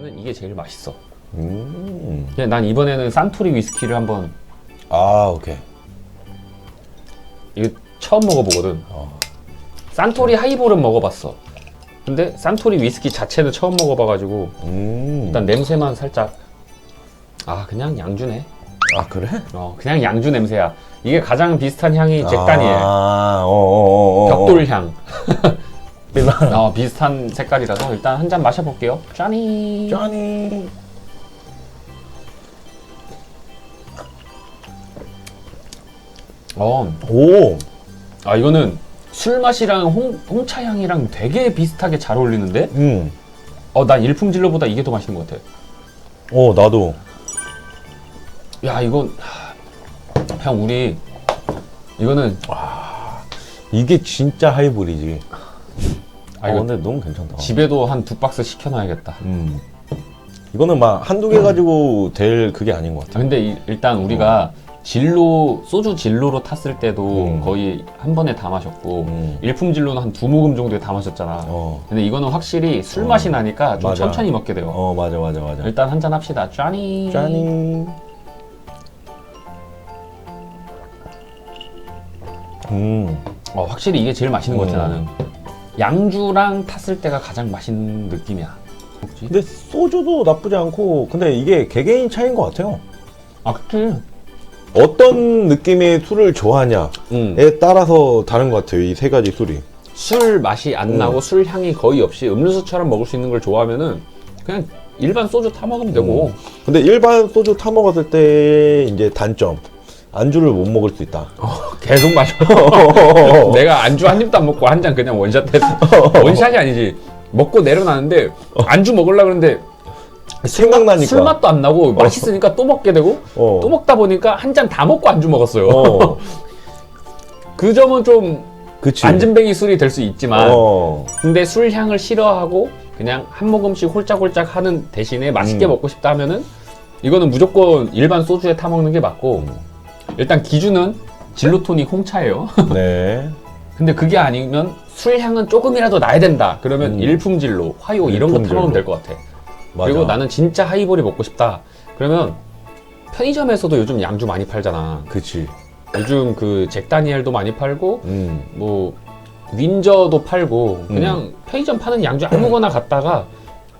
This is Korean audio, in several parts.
생각에는 이게 제일 맛있어. 음. 그냥 난 이번에는 산토리 위스키를 한번 아 오케이. 이거 처음 먹어보거든. 어. 산토리 하이볼은 먹어봤어. 근데 산토리 위스키 자체는 처음 먹어봐가지고 음. 일단 냄새만 살짝 아 그냥 양주네. 아 그래? 어 그냥 양주 냄새야. 이게 가장 비슷한 향이 잭다니엘. 아, 어어어어. 벽돌 향. 비슷한. 어, 비슷한 색깔이라서 일단 한 잔 마셔볼게요. 짠이. 짠이. 어, 오. 아 이거는 술 맛이랑 홍, 홍차 향이랑 되게 비슷하게 잘 어울리는데? 음. 어, 난 일품질로보다 이게 더 맛있는 것 같아. 어 나도. 야, 이건 하, 형 우리 이거는 이게 진짜 하이볼이지. 아, 아 이거 근데 너무 괜찮다. 집에도 한 두 박스 시켜놔야겠다. 음. 이거는 막 한두 개 가지고 될 그게 아닌 것 아, 같아. 근데 이- 일단 우리가 진로 소주 진로로 탔을 때도 음. 거의 한 번에 다 마셨고 음. 일품 진로는 한 두 모금 정도에 다 마셨잖아. 어. 근데 이거는 확실히 술 맛이 나니까 좀 맞아. 천천히 먹게 돼요. 어 맞아 맞아 맞아. 일단 한 잔 합시다. 짠이. 짠이. 음. 어, 확실히 이게 제일 맛있는 것 같아 음. 나는. 양주랑 탔을 때가 가장 맛있는 느낌이야. 뭐지? 근데 소주도 나쁘지 않고 근데 이게 개개인 차이인 것 같아요. 아 그치. 어떤 느낌의 술을 좋아하냐에 음. 따라서 다른 것 같아요. 이 세 가지 술이. 술 맛이 안 음. 나고 술 향이 거의 없이 음료수처럼 먹을 수 있는 걸 좋아하면은 그냥 일반 소주 타 먹으면 되고. 근데 일반 소주 타 먹었을 때 이제 단점 안주를 못 먹을 수 있다. 계속 마셔. 내가 안주 한 입도 안 먹고 한 잔 그냥 원샷 했어. 원샷이 아니지. 먹고 내려놨는데 안주 먹으려 그러는데 생각나니까. 술 맛도 안 나고 맛있으니까 또 먹게 되고 어. 또 먹다 보니까 한 잔 다 먹고 안주 먹었어요. 어. 그 점은 좀 그치. 안전뱅이 술이 될 수 있지만 어. 근데 술 향을 싫어하고 그냥 한 모금씩 홀짝홀짝 하는 대신에 맛있게 음. 먹고 싶다 하면은 이거는 무조건 일반 소주에 타 먹는 게 맞고 음. 일단 기준은 진로토닉 홍차예요. 네. 근데 그게 아니면 술 향은 조금이라도 나야 된다. 그러면 음. 일품질로 화요 이런 거. 타먹으면 될 것 같아. 맞아. 그리고 나는 진짜 하이볼이 먹고 싶다. 그러면 편의점에서도 요즘 양주 많이 팔잖아. 그치. 요즘 그 잭다니엘도 많이 팔고 음. 뭐 윈저도 팔고 그냥 편의점 파는 양주 아무거나 갖다가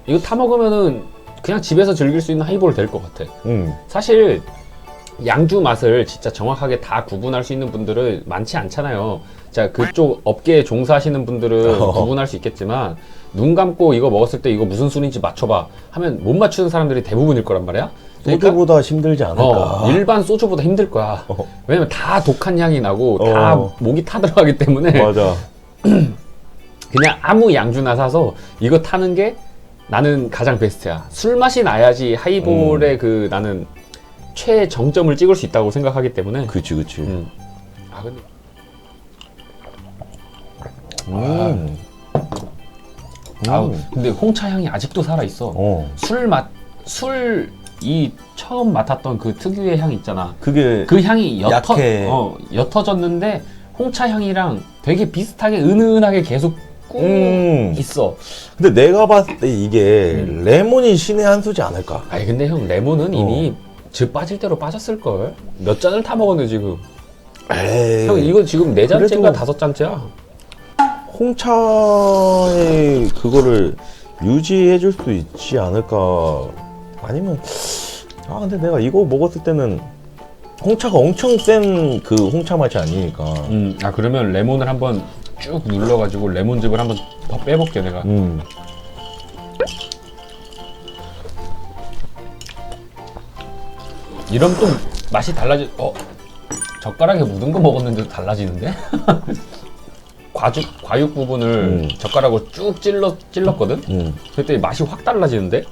이거 타 먹으면은 그냥 집에서 즐길 수 있는 하이볼 될 것 같아. 음. 사실 양주 맛을 진짜 정확하게 다 구분할 수 있는 분들은 많지 않잖아요. 자 그쪽 업계에 종사하시는 분들은 어. 구분할 수 있겠지만 눈 감고 이거 먹었을 때 이거 무슨 술인지 맞춰봐 하면 못 맞추는 사람들이 대부분일 거란 말이야. 그러니까 소주보다 힘들지 않을까. 어, 일반 소주보다 힘들 거야. 어. 왜냐면 다 독한 향이 나고 다 어. 목이 타들어가기 때문에 맞아. 그냥 아무 양주나 사서 이거 타는 게 나는 가장 베스트야. 술 맛이 나야지 하이볼의 그 나는 최정점을 찍을 수 있다고 생각하기 때문에. 그치 그치. 음. 아 근데 음. 아 음. 근데 홍차 향이 아직도 살아 있어. 어. 술 맛, 술 이 처음 맡았던 그 특유의 향 있잖아. 그게 그 향이 옅어, 약해. 어, 옅어졌는데 홍차 향이랑 되게 비슷하게 은은하게 계속 꾹 음. 있어. 근데 내가 봤을 때 이게 음. 레몬이 신의 한 수지 않을까? 아니 근데 형 레몬은 어. 이미 즙 빠질 대로 빠졌을 걸. 몇 잔을 타 먹었는데 지금. 에이. 형 이거 지금 네 잔째인가 그래도- 다섯 잔째야. 홍차의 그거를 유지해 줄 수 있지 않을까 아니면 아 근데 내가 이거 먹었을 때는 홍차가 엄청 센 그 홍차 맛이 아니니까 음, 아 그러면 레몬을 한번 쭉 눌러가지고 레몬즙을 한번 더 빼볼게 내가. 음. 이러면 또 맛이 달라지. 어 젓가락에 묻은 거 먹었는데도 달라지는데? 과죽 과육 부분을 음. 젓가락으로 쭉 찔러 찔렀거든. 음. 그때 맛이 확 달라지는데?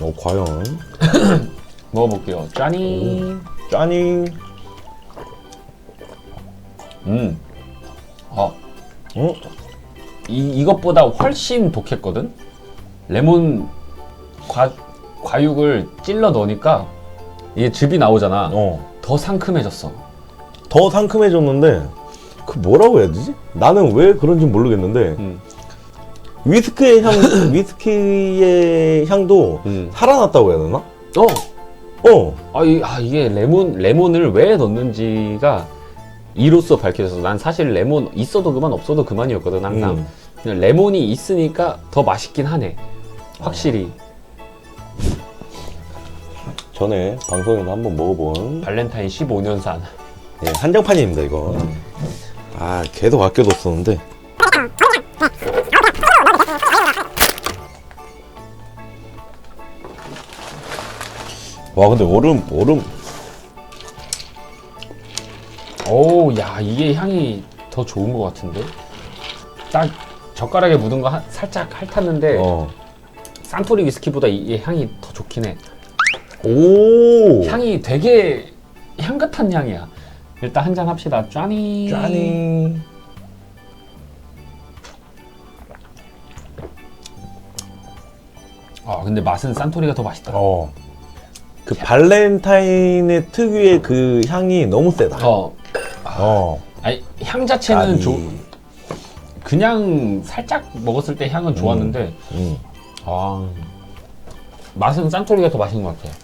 어 과연 먹어볼게요. 짜니. 짜니 음. 어, 어? 이, 이것보다 훨씬 독했거든? 레몬 과, 과육을 찔러 넣으니까 이게 즙이 나오잖아. 어. 더 상큼해졌어. 더 상큼해졌는데 그 뭐라고 해야 되지? 나는 왜 그런지 모르겠는데 음. 위스키의 향, 위스키의 향도 음. 살아났다고 해야 되나? 어. 어. 아, 이, 아 이게 레몬 레몬을 왜 넣는지가 이로써 밝혀져서 난 사실 레몬 있어도 그만 없어도 그만이었거든 항상. 음. 그냥 레몬이 있으니까 더 맛있긴 하네. 확실히 전에 방송에서 한번 먹어본 발렌타인 15년산. 예, 한정판입니다 이거. 아 계속 아껴뒀었는데. 와 근데 얼음 얼음 오, 야 이게 향이 더 좋은 것 같은데. 딱 젓가락에 묻은 거 한- 살짝 핥았는데 어. 산토리 위스키보다 이게 향이 더 좋긴 해. 오 향이 되게 향긋한 향이야. 일단 한 잔 합시다. 짠이. 짠이 아 근데 맛은 산토리가 더 맛있다. 어. 그 발렌타인의 특유의 그 향이 너무 세다. 어. 어. 아니 향 자체는. 조, 그냥 살짝 먹었을 때 향은 좋았는데 음. 아 맛은 산토리가 더 맛있는 것 같아.